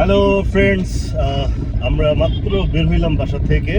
Hello friends আমরা মাত্র বের হইলাম বাসা থেকে।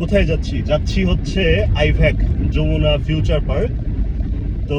কোথায় যাচ্ছি? যাচ্ছি হচ্ছে আইভ্যাক, যমুনা ফিউচার পার্ক। তো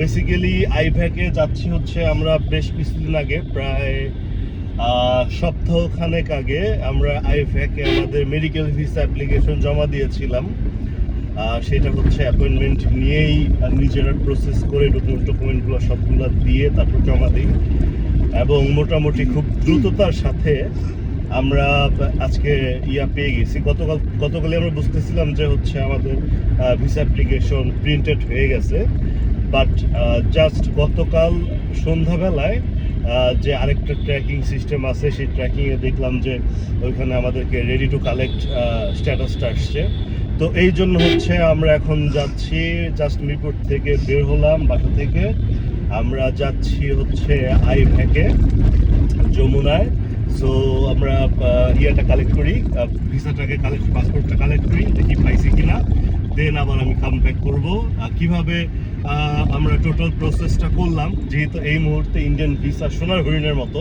বেসিক্যালি আইভ্যাকে যাচ্ছি হচ্ছে আমরা বেশ কিছুদিন আগে, প্রায় সপ্তাহখানেক আগে আমরা আইভ্যাকে আমাদের মেডিকেল ভিসা অ্যাপ্লিকেশন জমা দিয়েছিলাম। সেটা হচ্ছে অ্যাপয়েন্টমেন্ট নিয়েই নিজেরা প্রসেস করে ডকুমেন্ট ডকুমেন্টগুলো সবগুলো দিয়ে তারপর জমা দিই। এবং মোটামুটি খুব দ্রুততার সাথে আমরা আজকে ইয়া পেয়ে গেছি। গতকাল গতকালে আমরা বুঝতেছিলাম যে হচ্ছে আমাদের ভিসা অ্যাপ্লিকেশন প্রিন্টেড হয়ে গেছে। বাট জাস্ট গতকাল সন্ধ্যাবেলায় যে আরেকটা ট্র্যাকিং সিস্টেম আছে, সেই ট্র্যাকিংয়ে দেখলাম যে ওইখানে আমাদেরকে রেডি টু কালেক্ট স্ট্যাটাসটা আসছে। তো এই জন্য হচ্ছে আমরা এখন যাচ্ছি জাস্ট মিরপুর থেকে বের হলাম, বাসা থেকে। আমরা যাচ্ছি হচ্ছে আই ভ্যাকে যমুনায়। সো আমরা ইয়েটা কালেক্ট করি ভিসাটাকে কালেক্ট পাসপোর্টটা কালেক্ট করি দেখি পাইছি কিনা। দেন আবার আমি কাম ব্যাক করব। কীভাবে আমরা টোটাল প্রসেসটা করলাম, যেহেতু এই মুহূর্তে ইন্ডিয়ান ভিসা সোনার হরিণের মতো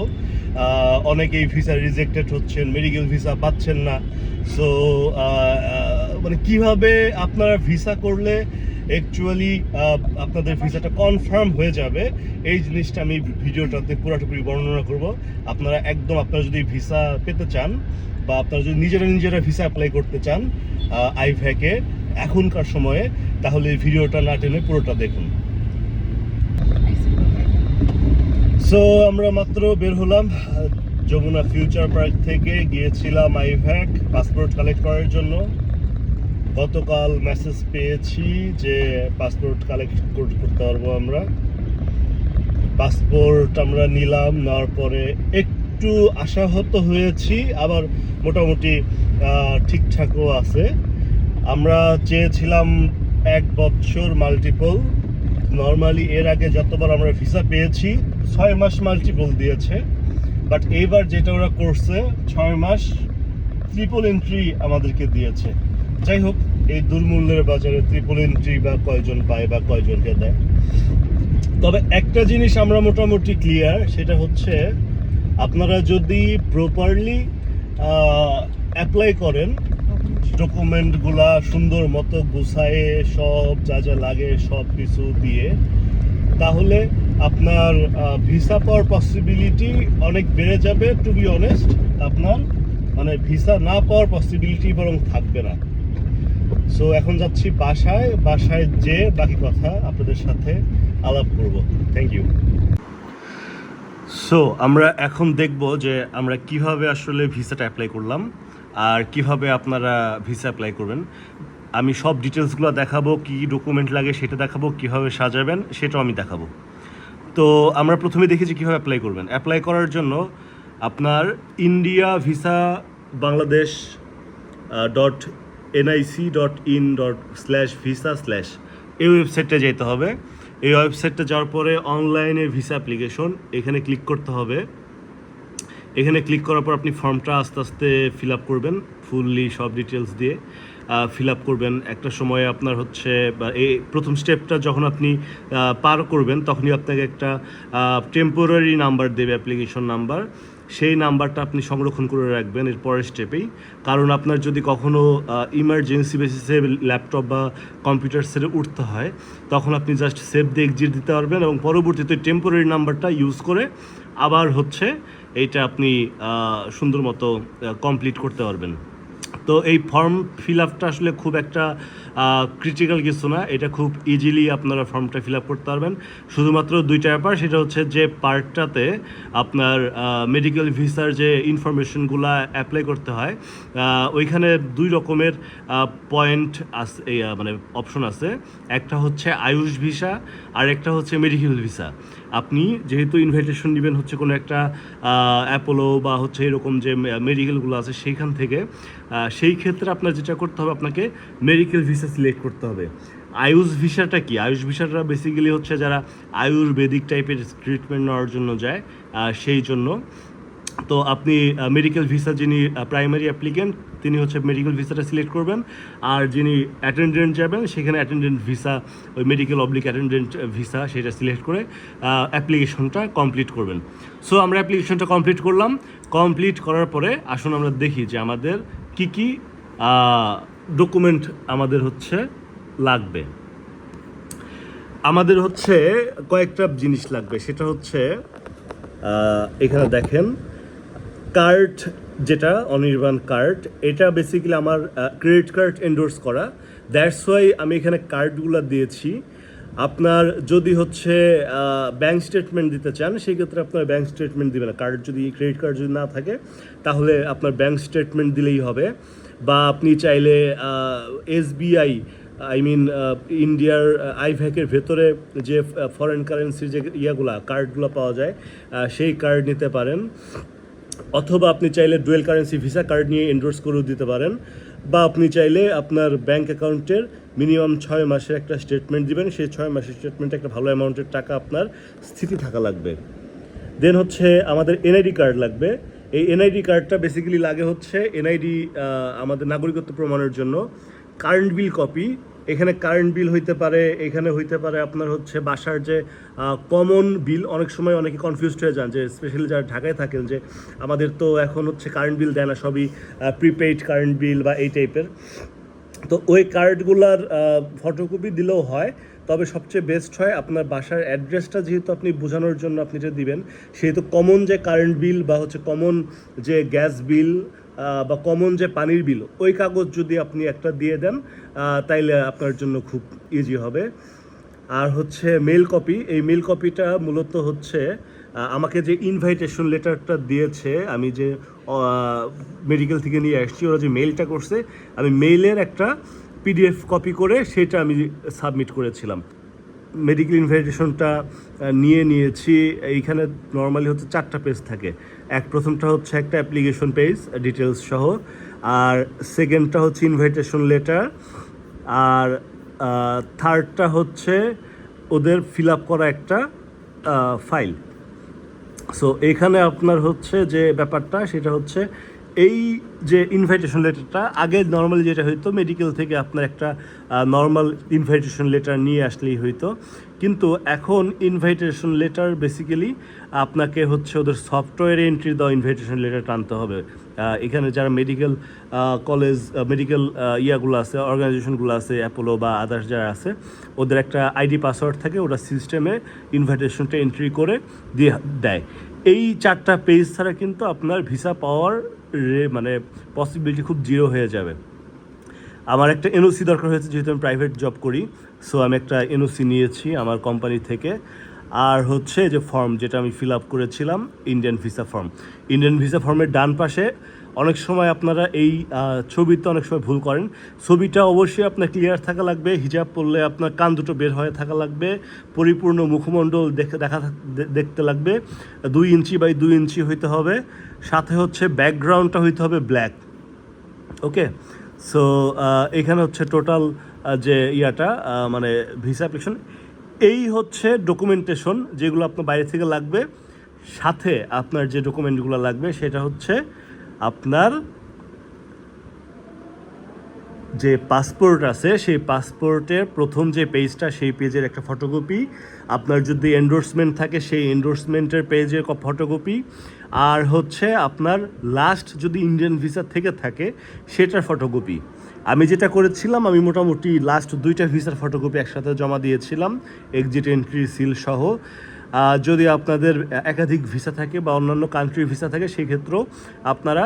অনেকেই ভিসা রিজেক্টেড হচ্ছেন মেডিকেল ভিসা পাচ্ছেন না। সো মানে কীভাবে আপনারা ভিসা করলে অ্যাকচুয়ালি আপনাদের ভিসাটা কনফার্ম হয়ে যাবে। এই জিনিসটা আমি ভিডিওটাতে পুরোপুরি বর্ণনা করব। আপনারা একদম, আপনারা যদি ভিসা পেতে চান বা আপনারা যদি নিজেরা নিজেরা ভিসা অ্যাপ্লাই করতে চান আইভ্যাকে এখনকার সময়ে, তাহলে ভিডিওটা না টেনে পুরোটা দেখুন। সো আমরা মাত্র বের হলাম। যমুনা ফিউচার পার্ক থেকে গিয়েছিলাম আইভ্যাক পাসপোর্ট কালেক্ট করার জন্য। গতকাল মেসেজ পেয়েছি যে পাসপোর্ট কালেক্ট করতে পারব আমরা। পাসপোর্ট আমরা নিলাম, নেওয়ার পরে একটু আশাহত হয়েছি, আবার মোটামুটি ঠিকঠাকও আছে। আমরা চেয়েছিলাম এক বছর মাল্টিপল নর্মালি এর আগে যতবার আমরা ভিসা পেয়েছি, ছয় মাস মাল্টিপল দিয়েছে। বাট এইবার যেটা ওরা করছে, ছয় মাস ট্রিপল এন্ট্রি আমাদেরকে দিয়েছে। যাই হোক, এই দুর্মূল্যের বাজারে ট্রিপল এন্ট্রি বা কয়জন পায় বা কয়জনকে দেয়। তবে একটা জিনিস আমরা মোটামুটি ক্লিয়ার সেটা হচ্ছে আপনারা যদি প্রপারলি অ্যাপ্লাই করেন ডকুমেন্টগুলা সুন্দর মতো গুছায়ে সব যা যা লাগে সব কিছু দিয়ে, তাহলে আপনার ভিসা পাওয়ার পসিবিলিটি অনেক বেড়ে যাবে। টু বি অনেস্ট আপনার মানে ভিসা না পাওয়ার পসিবিলিটি বরং থাকবে না। সো এখন যাচ্ছি বাসায় বাসায় যে বাকি কথা আপনাদের সাথে আলাপ করব। থ্যাংক ইউ সো আমরা এখন দেখব যে আমরা কীভাবে আসলে ভিসাটা অ্যাপ্লাই করলাম আর কীভাবে আপনারা ভিসা অ্যাপ্লাই করবেন। আমি সব ডিটেলসগুলো দেখাবো, কী ডকুমেন্ট লাগে সেটা দেখাবো, কীভাবে সাজাবেন সেটাও আমি দেখাবো। তো, আমরা প্রথমে দেখেছি কীভাবে অ্যাপ্লাই করবেন। অ্যাপ্লাই করার জন্য আপনার India visa Bangladesh dot NIC dot in dot slash visa slash এই ওয়েবসাইটটা যেতে হবে। এই ওয়েবসাইটটা যাওয়ার পরে অনলাইনে ভিসা অ্যাপ্লিকেশন এখানে ক্লিক করতে হবে। এখানে ক্লিক করার পর আপনি ফর্মটা আস্তে আস্তে ফিল আপ করবেন ফুললি সব ডিটেলস দিয়ে ফিল আপ করবেন। একটা সময় আপনার হচ্ছে এই প্রথম স্টেপটা যখন আপনি পার করবেন, তখনই আপনাকে একটা টেম্পোরারি নাম্বার দেবে অ্যাপ্লিকেশন নাম্বার সেই নাম্বারটা আপনি সংরক্ষণ করে রাখবেন এর পরের স্টেপেই। কারণ আপনার যদি কখনও ইমার্জেন্সি বেসিসে ল্যাপটপ বা কম্পিউটার সেটে উঠতে হয়, তখন আপনি জাস্ট সেভ দিয়ে এক্সিট দিতে পারবেন এবং পরবর্তীতে টেম্পোরারি নাম্বারটা ইউজ করে আবার হচ্ছে এইটা আপনি সুন্দর মতো কমপ্লিট করতে পারবেন। তো এই ফর্ম ফিল আপটা আসলে খুব একটা ক্রিটিক্যাল কিছু না। এটা খুব ইজিলি আপনারা ফর্মটা ফিল আপ করতে পারবেন। শুধুমাত্র দুইটা ব্যাপার, সেটা হচ্ছে যে পার্টটাতে আপনার মেডিকেল ভিসার যে ইনফরমেশনগুলো অ্যাপ্লাই করতে হয় ওইখানে দুই রকমের পয়েন্ট আছে মানে অপশন আছে। একটা হচ্ছে আয়ুষ ভিসা আর একটা হচ্ছে মেডিকেল ভিসা আপনি যেহেতু ইনভাইটেশন নেবেন হচ্ছে কোনো একটা অ্যাপোলো বা হচ্ছে এরকম যে মেডিকেলগুলো আছে, সেইখান থেকে সেই ক্ষেত্রে আপনার যেটা করতে হবে, আপনাকে মেডিকেল ভিসা সিলেক্ট করতে হবে। আয়ুষ ভিসাটা কি? আয়ুষ ভিসাটা বেসিক্যালি হচ্ছে যারা আয়ুর্বেদিক টাইপের ট্রিটমেন্ট নেওয়ার জন্য যায় সেই জন্য। তো আপনি মেডিকেল ভিসা যিনি প্রাইমারি অ্যাপ্লিকেন্ট তিনি হচ্ছে মেডিকেল ভিসাটা সিলেক্ট করবেন। আর যিনি অ্যাটেন্ডেন্ট যাবেন, সেখানে অ্যাটেন্ডেন্ট ভিসা ওই মেডিকেল অবলিক অ্যাটেন্ডেন্ট ভিসা সেটা সিলেক্ট করে অ্যাপ্লিকেশনটা কমপ্লিট করবেন। সো আমরা অ্যাপ্লিকেশনটা কমপ্লিট করলাম। কমপ্লিট করার পরে, আসুন আমরা দেখি যে আমাদের কি কি ডকুমেন্ট আমাদের হচ্ছে লাগবে। আমাদের হচ্ছে কয়েকটা জিনিস লাগবে। সেটা হচ্ছে এখানে দেখেন কার্ড যেটা, অনির্বাণ কার্ড এটা বেসিক্যালি আমার ক্রেডিট কার্ড এন্ডোর্স করা। দ্যাটস ওয়াই আমি এখানে কার্ডগুলো দিয়েছি। আপনার যদি হচ্ছে ব্যাংক স্টেটমেন্ট দিতে চান সেই ক্ষেত্রে আপনার ব্যাংক স্টেটমেন্ট দিবে না। কার্ড যদি ক্রেডিট কার্ড যদি না থাকে, তাহলে আপনার ব্যাংক স্টেটমেন্ট দিলেই হবে। বা আপনি চাইলে এসবিআই আই মিন ইন্ডিয়ার আইভ্যাকের ভেতরে যে ফরেন কারেন্সির যে ইয়াগুলা কার্ডগুলো পাওয়া যায় সেই কার্ড নিতে পারেন। অথবা আপনি চাইলে ডুয়েল কারেন্সি ভিসা কার্ড নিয়ে এন্ডোর্স করেও দিতে পারেন। বা আপনি চাইলে আপনার ব্যাংক অ্যাকাউন্টের মিনিমাম ছয় মাসের একটা স্টেটমেন্ট দিবেন। সেই ছয় মাসের স্টেটমেন্টে একটা ভালো অ্যামাউন্টের টাকা আপনার স্থিতি থাকা লাগবে। দেন হচ্ছে আমাদের এনআইডি কার্ড লাগবে। এই এনআইডি কার্ডটা বেসিক্যালি লাগে হচ্ছে এনআইডি আমাদের নাগরিকত্ব প্রমাণের জন্য কারেন্ট বিল কপি এখানে কারেন্ট বিল হইতে পারে, এখানে হইতে পারে আপনার হচ্ছে বাসার যে কমন বিল অনেক সময় অনেকে কনফিউজড হয়ে যান যে স্পেশালি যারা ঢাকায় থাকেন যে, আমাদের তো এখন হচ্ছে কারেন্ট বিল দেয় না, সবই প্রিপেইড কারেন্ট বিল বা এই টাইপের তো ওই কার্ডগুলার ফটোকপি দিলেও হয়, তবে সবচেয়ে বেস্ট হয় আপনার বাসার অ্যাড্রেসটা যেহেতু আপনি বোঝানোর জন্য আপনি যেটা দিবেন, সেহেতু কমন যে কারেন্ট বিল বা হচ্ছে কমন যে গ্যাস বিল বা কমন যে পানির বিল, ওই কাগজ যদি আপনি একটা দিয়ে দেন তাইলে আপনার জন্য খুব ইজি হবে। আর হচ্ছে মেল কপি এই মেল কপিটা মূলত হচ্ছে আমাকে যে ইনভাইটেশন লেটারটা দিয়েছে, আমি যে মেডিকেল থেকে নিয়ে আসছি, ওরা যে মেইলটা করছে, আমি মেইলের একটা পিডিএফ কপি করে সেটা আমি সাবমিট করেছিলাম। মেডিকেল ইনভাইটেশনটা নিয়ে নিয়েছি, এইখানে নর্মালি হচ্ছে চারটা পেজ থাকে। এক প্রথমটা হচ্ছে একটা অ্যাপ্লিকেশন পেজ ডিটেলস সহ। আর সেকেন্ডটা হচ্ছে ইনভাইটেশন লেটার আর থার্ডটা হচ্ছে ওদের ফিল আপ করা একটা ফাইল সো এখানে আপনার হচ্ছে যে ব্যাপারটা, সেটা হচ্ছে এই যে ইনভাইটেশন লেটারটা আগে নর্মালি যেটা হইতো মেডিকেল থেকে আপনার একটা নর্মাল ইনভাইটেশন লেটার নিয়ে আসলেই হইতো। কিন্তু এখন ইনভাইটেশন লেটার বেসিক্যালি আপনাকে হচ্ছে ওদের সফটওয়্যারে এন্ট্রি দেওয়া ইনভাইটেশন লেটার টানতে হবে। এখানে যারা মেডিকেল কলেজ মেডিকেল ইয়াগুলো আছে অর্গানাইজেশনগুলো আছে অ্যাপোলো বা আদার্স যারা আছে, ওদের একটা আইডি পাসওয়ার্ড থাকে ওটা সিস্টেমে ইনভাইটেশনটা এন্ট্রি করে দিয়ে দেয়। এই চারটা পেজ ছাড়া কিন্তু আপনার ভিসা পাওয়ার রে- মানে পসিবিলিটি খুব জিরো হয়ে যাবে। আমার একটা এনওসি দরকার হয়েছে, যেহেতু আমি প্রাইভেট জব করি সো আমি একটা এনওসি নিয়েছি আমার কোম্পানি থেকে। আর হচ্ছে যে ফর্ম যেটা আমি ফিল আপ করেছিলাম Indian visa form Indian visa ফর্মের ডান পাশে অনেক সময় আপনারা এই ছবিতে অনেক সময় ভুল করেন। ছবিটা অবশ্যই আপনার ক্লিয়ার থাকা লাগবে, হিজাব পরলে আপনার কান দুটো বের হয়ে থাকা লাগবে, পরিপূর্ণ মুখমণ্ডল দেখে, দেখা দেখতে লাগবে। দুই ইঞ্চি বাই দুই ইঞ্চি হইতে হবে, সাথে হচ্ছে ব্যাকগ্রাউন্ডটা হইতে হবে ব্ল্যাক ওকে? সো এখানে হচ্ছে টোটাল যে ইয়াটা মানে ভিসা অ্যাপ্লিকেশন এই হচ্ছে ডকুমেন্টেশন যেগুলো আপনার বাইরে থেকে লাগবে। সাথে আপনার যে ডকুমেন্টগুলো লাগবে, সেটা হচ্ছে আপনার যে পাসপোর্ট আছে, সেই পাসপোর্টের প্রথম যে পেজটা সেই পেজের একটা ফটোকপি আপনার যদি এন্ডোর্সমেন্ট থাকে, সেই এন্ডোর্সমেন্টের পেজের ফটোকপি আর হচ্ছে আপনার লাস্ট যদি ইন্ডিয়ান ভিসা থেকে থাকে, সেটার ফটোকপি আমি যেটা করেছিলাম, আমি মোটামুটি লাস্ট দুইটা ভিসার ফটোকপি একসাথে জমা দিয়েছিলাম এক্সিট এন্ট্রি সিল সহ। যদি আপনাদের একাধিক ভিসা থাকে বা অন্যান্য কান্ট্রির ভিসা থাকে সেই ক্ষেত্রেও আপনারা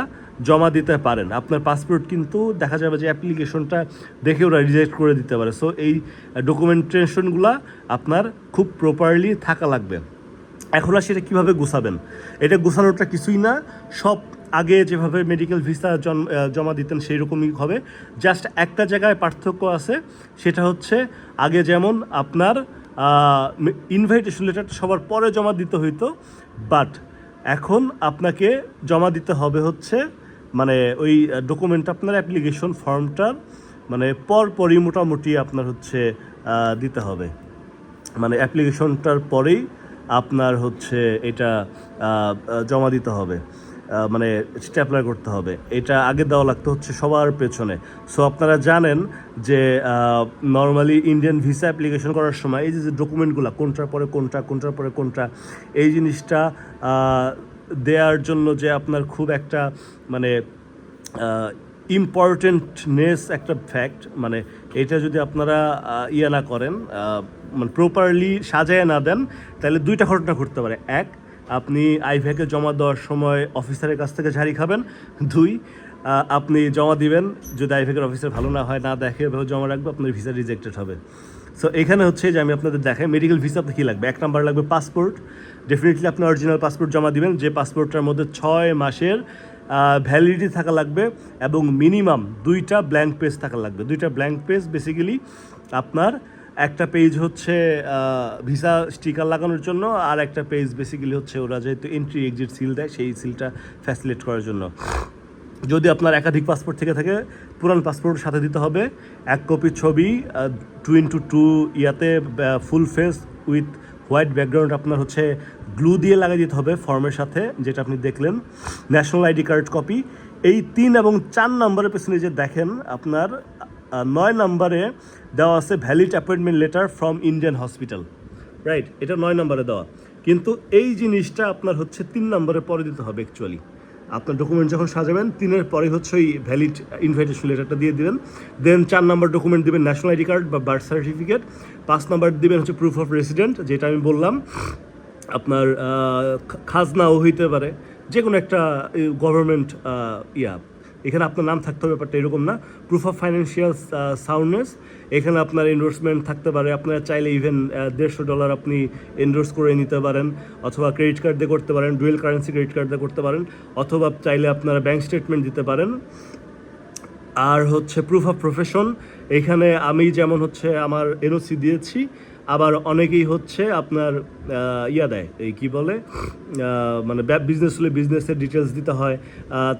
জমা দিতে পারেন। আপনার পাসপোর্ট কিন্তু দেখা যাবে যে অ্যাপ্লিকেশনটা দেখে ওরা রিজেক্ট করে দিতে পারে। সো এই ডকুমেন্টেশনগুলো আপনার খুব প্রপারলি থাকা লাগবে। এখন আর সেটা কীভাবে গুছাবেন? এটা গুছানোটা কিছুই না, সব আগে যেভাবে মেডিকেল ভিসা জমা দিতেন সেই রকমই হবে। জাস্ট একটা জায়গায় পার্থক্য আছে, সেটা হচ্ছে আগে যেমন আপনার ইনভাইটেশন লেটারটা সবার পরে জমা দিতে হইতো বাট এখন আপনাকে জমা দিতে হবে হচ্ছে মানে ওই ডকুমেন্ট আপনার অ্যাপ্লিকেশন ফর্মটার মানে পরপরই মোটামুটি আপনার হচ্ছে দিতে হবে। মানে অ্যাপ্লিকেশনটার পরেই আপনার হচ্ছে এটা জমা দিতে হবে। মানে সেটা অ্যাপ্লাই করতে হবে। এটা আগে দেওয়া লাগতো হচ্ছে সবার পেছনে। সো আপনারা জানেন যে নর্মালি ইন্ডিয়ান ভিসা অ্যাপ্লিকেশন করার সময় এই যে যে ডকুমেন্টগুলো কোনটার পরে কোনটা, কোনটার পরে কোনটা, এই জিনিসটা দেওয়ার জন্য যে আপনার খুব একটা মানে ইম্পর্টেন্টনেস একটা ফ্যাক্ট মানে এটা যদি আপনারা ইয়ে না করেন মানে প্রপারলি সাজায় না দেন, তাহলে দুইটা ঘটনা ঘটতে পারে। এক আপনি আইভ্যাকে জমা দেওয়ার সময় অফিসারের কাছ থেকে ঝাড়ি খাবেন। দুই আপনি জমা দিবেন। যদি আইভ্যাকের অফিসার ভালো না হয়, না দেখে এভাবে জমা রাখবে, আপনার ভিসা রিজেক্টেড হবে। সো এখানে হচ্ছে যে আমি আপনাদের দেখাই মেডিকেল ভিসা আপনার কী লাগবে। এক নাম্বার লাগবে পাসপোর্ট ডেফিনেটলি আপনি অরিজিনাল পাসপোর্ট জমা দিবেন, যে পাসপোর্টটার মধ্যে ছয় মাসের ভ্যালিডিটি থাকা লাগবে এবং মিনিমাম দুইটা ব্ল্যাঙ্ক পেজ থাকা লাগবে। দুইটা ব্ল্যাঙ্ক পেজ বেসিক্যালি আপনার একটা পেজ হচ্ছে ভিসা স্টিকার লাগানোর জন্য, আর একটা পেজ বেসিক্যালি হচ্ছে ওরা যেহেতু এন্ট্রি এক্সিট সিল দেয়, সেই সিলটা ফ্যাসিলেট করার জন্য। যদি আপনার একাধিক পাসপোর্ট থেকে থাকে, পুরান পাসপোর্ট সাথে দিতে হবে। এক কপি ছবি টু ইন্টু টু ইয়াতে full face with white background আপনার হচ্ছে গ্লু দিয়ে লাগিয়ে দিতে হবে ফর্মের সাথে, যেটা আপনি দেখলেন। ন্যাশনাল আইডি কার্ড কপি এই তিন এবং চার নম্বরের পেছনে যে দেখেন, আপনার নয় নম্বরে দেওয়া আছে valid appointment letter from Indian hospital right এটা নয় নম্বরে দেওয়া। কিন্তু এই জিনিসটা আপনার হচ্ছে তিন নম্বরে পরে দিতে হবে অ্যাকচুয়ালি আপনার ডকুমেন্ট যখন সাজাবেন, তিনের পরে হচ্ছে ওই ভ্যালিড ইনভাইটেশন লেটারটা দিয়ে দিবেন। দেন চার নাম্বার ডকুমেন্ট দিবেন ন্যাশনাল আইডি কার্ড বা বার্থ সার্টিফিকেট পাঁচ নাম্বার দিবেন হচ্ছে প্রুফ অফ রেসিডেন্ট যেটা আমি বললাম, আপনার খাজনাও হইতে পারে। যে কোনো একটা গভর্নমেন্ট ইয়া। এখানে আপনার নাম থাকতে হবে, ব্যাপারটা এরকম না। প্রুফ অফ ফাইন্যান্সিয়াল সাউন্ডনেস এখানে আপনার এন্ডোর্সমেন্ট থাকতে পারে। আপনারা চাইলে ইভেন দেড়শো ডলার আপনি এন্ডোর্স করে নিতে পারেন, অথবা ক্রেডিট কার্ড দিয়ে করতে পারেন ডুয়েল কারেন্সি ক্রেডিট কার্ড দিয়ে করতে পারেন, অথবা চাইলে আপনারা ব্যাংক স্টেটমেন্ট দিতে পারেন। আর হচ্ছে প্রুফ অফ প্রফেশন এখানে আমি যেমন হচ্ছে আমার এনওসি দিয়েছি আবার অনেকেই হচ্ছে আপনার ইয়া দেয়, এই কী বলে মানে বিজনেস হলে বিজনেসের ডিটেলস দিতে হয়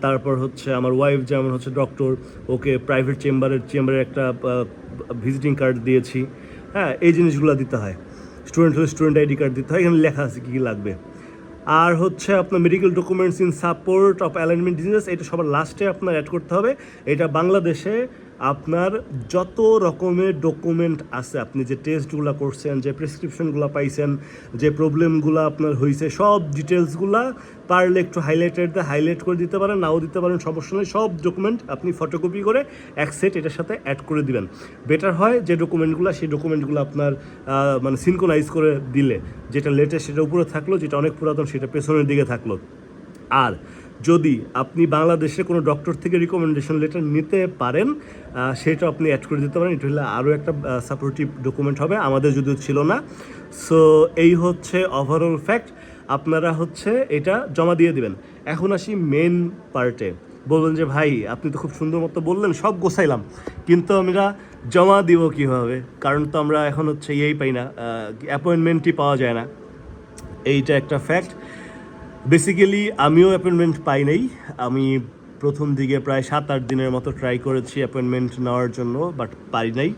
তারপর হচ্ছে আমার ওয়াইফ যেমন হচ্ছে ডক্টর ওকে প্রাইভেট চেম্বারের চেম্বারের একটা ভিজিটিং কার্ড দিয়েছি। হ্যাঁ এই জিনিসগুলো দিতে হয়। স্টুডেন্ট হলে স্টুডেন্ট আইডি কার্ড দিতে হয়, এখানে লেখা আছে কী কী লাগবে। আর হচ্ছে আপনার medical documents in support of alignment disease এটা সবার লাস্টে আপনার অ্যাড করতে হবে। এটা বাংলাদেশে আপনার যত রকমের ডকুমেন্ট আছে, আপনি যে টেস্টগুলো করছেন, যে প্রেসক্রিপশনগুলো পাইছেন, যে প্রবলেমগুলো আপনার হয়েছে সব ডিটেলসগুলো পারলে একটু হাইলাইটেড হাইলাইট করে দিতে পারেন, নাও দিতে পারেন, সমস্যা নেই, সব ডকুমেন্ট আপনি ফটোকপি করে এক সেট এটার সাথে অ্যাড করে দিবেন। বেটার হয় যে ডকুমেন্টগুলো সেই ডকুমেন্টগুলো আপনার মানে সিনকোনাইজ করে দিলে, যেটা লেটেস্ট সেটা উপরে থাকল, যেটা অনেক পুরাতন, সেটা পেছনের দিকে থাকল। আর যদি আপনি বাংলাদেশে কোনো ডক্টর থেকে রিকমেন্ডেশন লেটার নিতে পারেন সেটা আপনি অ্যাড করে দিতে পারেন। এটা হলে আরও একটা সাপোর্টিভ ডকুমেন্ট হবে। আমাদের যদিও ছিল না। সো এই হচ্ছে ওভারঅল ফ্যাক্ট আপনারা হচ্ছে এটা জমা দিয়ে দিবেন। এখন আসি মেন পার্টে বলবেন যে, ভাই, আপনি তো খুব সুন্দর মতো বললেন, সব গোছাইলাম। কিন্তু আমরা জমা দিব কীভাবে? কারণ তো আমরা এখন হচ্ছে ইয়েই পাই না অ্যাপয়েন্টমেন্টই পাওয়া যায় না। এইটা একটা ফ্যাক্ট বেসিক্যালি আমিও অ্যাপয়েন্টমেন্ট পাই নাই। আমি প্রথম দিকে প্রায় সাত আট দিনের মতো ট্রাই করেছি অ্যাপয়েন্টমেন্ট নেওয়ার জন্য বাট পারি নাই।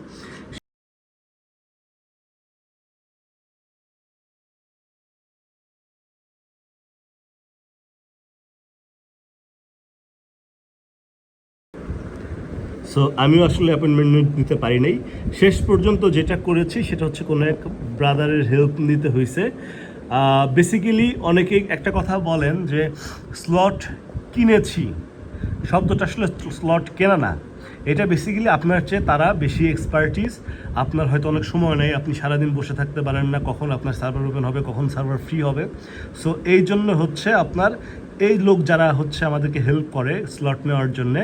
সো আমিও আসলে অ্যাপয়েন্টমেন্ট নিতে পারি নাই। শেষ পর্যন্ত যেটা করেছি, সেটা হচ্ছে কোনো এক ব্রাদারের হেল্প নিতে হয়েছে বেসিক্যালি অনেকেই একটা কথা বলেন যে স্লট কিনেছি। শব্দটা আসলে স্লট কেনা না। এটা বেসিক্যালি আপনার চেয়ে তারা বেশি এক্সপার্টিস আপনার হয়তো অনেক সময় নেই, আপনি সারাদিন বসে থাকতে পারেন না, কখন আপনার সার্ভার ওপেন হবে, কখন সার্ভার ফ্রি হবে। সো এই জন্য হচ্ছে আপনার, এই লোক যারা হচ্ছে আমাদেরকে হেল্প করে স্লট নেওয়ার জন্যে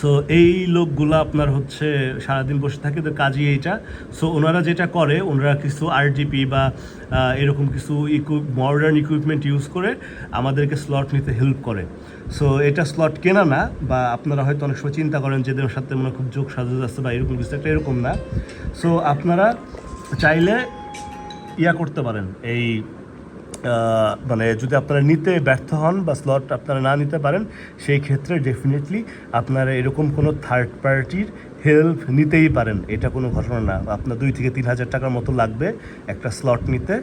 সো এই লোকগুলো আপনার হচ্ছে সারাদিন বসে থাকে তো কাজই এইটা। সো ওনারা যেটা করে, ওনারা কিছু আরজিপি বা এরকম কিছু ইকুইপ মডার্ন ইকুইপমেন্ট ইউজ করে আমাদেরকে স্লট নিতে হেল্প করে। সো এটা স্লট কেনা না, বা আপনারা হয়তো অনেক সময় চিন্তা করেন যে এদের সাথে মনে খুব যোগ সাজা যাচ্ছে বা এরকম কিছু একটা, এরকম না। সো আপনারা চাইলে ইয়া করতে পারেন, এই মানে যদি আপনারা নিতে ব্যর্থ হন বা স্লট আপনারা না নিতে পারেন, সেই ক্ষেত্রে ডেফিনেটলি আপনারা এরকম কোনো থার্ড পার্টির হেল্প নিতেই পারেন। এটা কোনো ঘটনা না। আপনার দুই থেকে তিন হাজার টাকার মতো লাগবে একটা স্লট নিতে,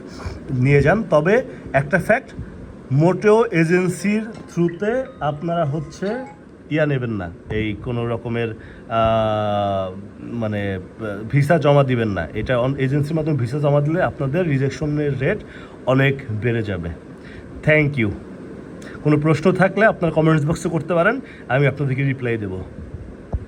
নিয়ে যান। তবে একটা ফ্যাক্ট মোটেও এজেন্সির থ্রুতে আপনারা হচ্ছে ইয়া নেবেন না। এই কোনো রকমের মানে ভিসা জমা দিবেন না। এটা এজেন্সির মাধ্যমে ভিসা জমা দিলে আপনাদের রিজেকশনের রেট অনেক বেড়ে যাবে। থ্যাংক ইউ কোনো প্রশ্ন থাকলে আপনার কমেন্টস বক্সে করতে পারেন, আমি আপনাদেরকে রিপ্লাই দেবো।